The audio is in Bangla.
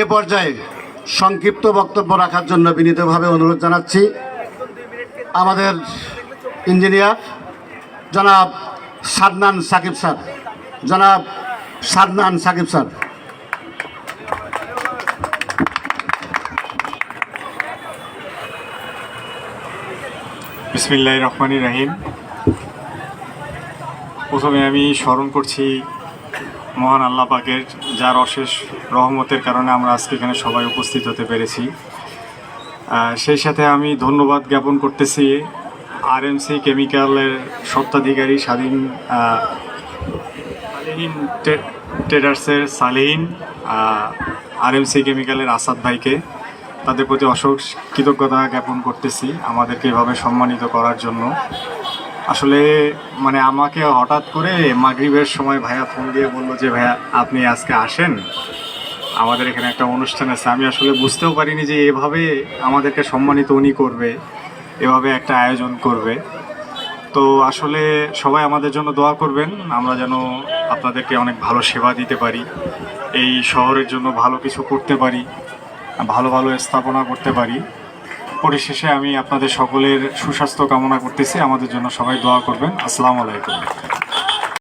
এ পর্যায়ে সংক্ষিপ্ত বক্তব্য রাখার জন্য বিনীতভাবে অনুরোধ জানাচ্ছি। আমাদের ইঞ্জিনিয়ার জনাব সাদনান সাকিব স্যার। জনাব সাদনান সাকিব স্যার। বিসমিল্লাহ রহমানি রাহিম। প্রথমে আমি স্মরণ করছি মহান আল্লাহ পাকের যার অশেষ রহমতের কারণে আমরা আজকে এখানে সবাই উপস্থিত হতে পেরেছি। সেই সাথে আমি ধন্যবাদ জ্ঞাপন করতেছি আর আরএমসি কেমিক্যালের সত্ত্বাধিকারী স্বাধীন সালেহীন ট্রেডার্সের সালেহীন আরএমসি কেমিক্যালের আসাদ ভাইকে। তাদের প্রতি অশেষ কৃতজ্ঞতা জ্ঞাপন করতেছি আমাদেরকে এভাবে সম্মানিত করার জন্য। আসলে মানে আমাকে হঠাৎ করে মাগরিবের সময় ভাইয়া ফোন দিয়ে বলল যে, ভাইয়া, আপনি আজকে আসেন। আমাদের এখানে একটা অনুষ্ঠান আছে। আমি আসলে বুঝতেও পারিনি যে এভাবে আমাদেরকে সম্মানিত উনি করবে, এভাবে একটা আয়োজন করবে। তো আসলে সবাই আমাদের জন্য দোয়া করবেন, আমরা যেন আপনাদেরকে অনেক ভালো সেবা দিতে পারি, এই শহরের জন্য ভালো কিছু করতে পারি, ভালো ভালো স্থাপনা করতে পারি। পরিশেষে আমি আপনাদের সকলের সুস্বাস্থ্য কামনা করতেছি। আমাদের জন্য সবাই দোয়া করবেন। আসসালামু আলাইকুম।